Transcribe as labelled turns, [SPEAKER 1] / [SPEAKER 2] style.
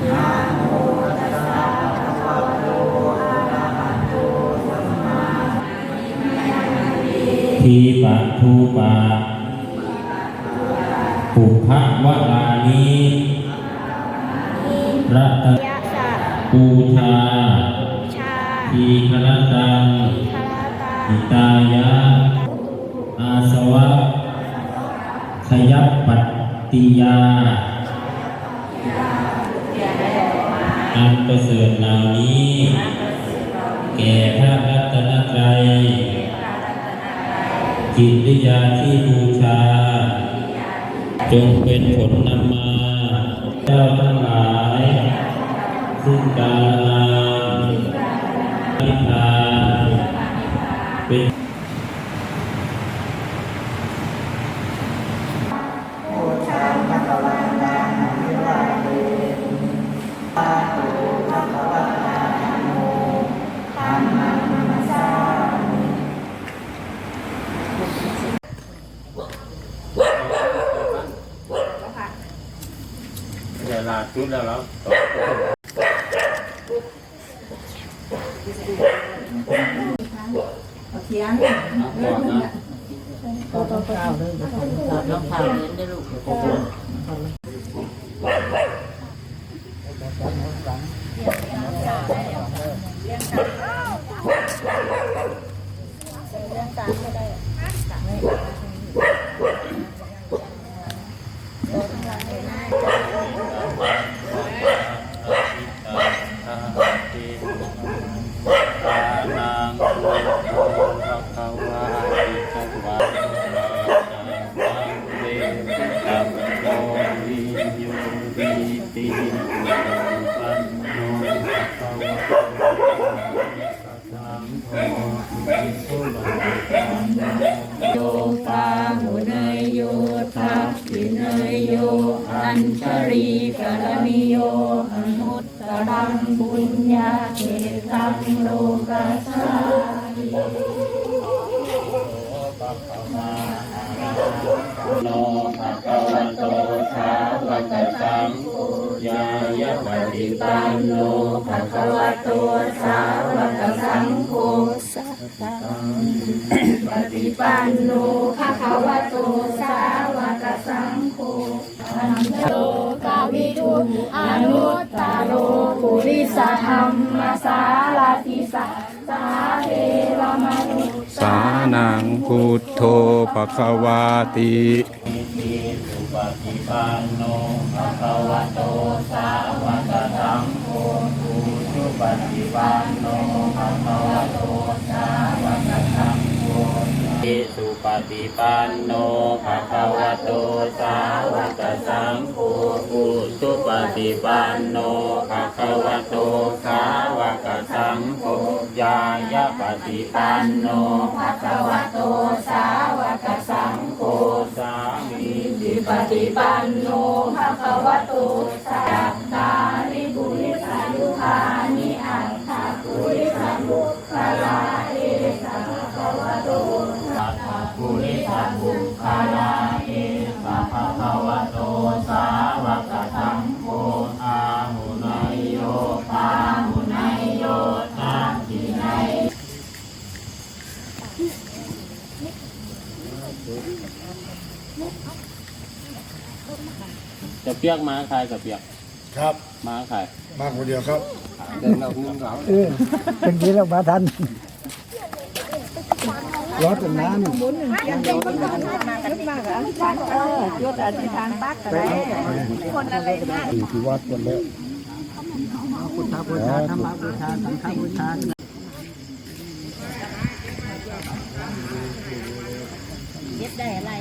[SPEAKER 1] ทีปะทูปะปุพพะวะลานิรัต
[SPEAKER 2] ยะสะ
[SPEAKER 1] ปูชา
[SPEAKER 2] ชา
[SPEAKER 1] ทีครตัง
[SPEAKER 2] คาราตา
[SPEAKER 1] หิตายะ อาสวะขยับปัตติยา อันประเสริฐเหล่านี้ แก่พระรัตนตรัยจิตวิญญาที่บูชา จงเป็นผลนำมา เจ้าทั้งหลาย ซึ่งการงานนิพพานเป็น
[SPEAKER 3] จุดแล้วแล้ว
[SPEAKER 4] เขียง
[SPEAKER 3] ก่อนนะ
[SPEAKER 4] ต้องข้าวเลยน้องข้าวเลี้ยงได้ลูก
[SPEAKER 3] ตานางโสภะวะติสวะนังเวตัมโมวิโยวิติ
[SPEAKER 4] อัญชรีกรณิโยอนุตตรังบุญญาเขตังโลกัสสา
[SPEAKER 3] โนภะคะวะโตสาวกสังโฆยายะปฏิปันโนภะคะวะโตสาวกสังโฆ
[SPEAKER 4] ปฏิปันโนภะคะวะโตสาวกสังโฆ อันโตกาวิทุอนุตตโรปุริสธรรมสารติสัสาเทวมนุษย์
[SPEAKER 5] สานังพุทโธภควาติ
[SPEAKER 3] อิติสุปฏิปันโนภะคะวะโตสาวกสังโฆอุชุปฏิปันโนภะคะวะโตสาวก อิสุปฏิปันโนภะคะวะโตสาวกสังโฆอุชุปฏิปันโนภะคะวะโตสาวกสังโฆยายะปฏิปันโนภะคะวะโตสาวกสังโฆสามีจิ
[SPEAKER 4] ปฏิปันโนภะคะวะโตสัตตาริบุริสายุคา
[SPEAKER 3] งโฆอาหุนายโยปาหุนายโยทักขินายจะเปียกมาใครกับเปียก
[SPEAKER 6] ครับ
[SPEAKER 3] มาใคร
[SPEAKER 6] มาคนเดียวครับ
[SPEAKER 7] เป็นนี้แล้วมาทัน รถเป็นน้ำ
[SPEAKER 2] ยศอธิษฐานปักอะไรคนอะไรมาก
[SPEAKER 7] อยู่ที่วัดกันแล้วพุทธบูชาธรรมบูชาสังฆบูชา
[SPEAKER 2] เย็บได้อะไร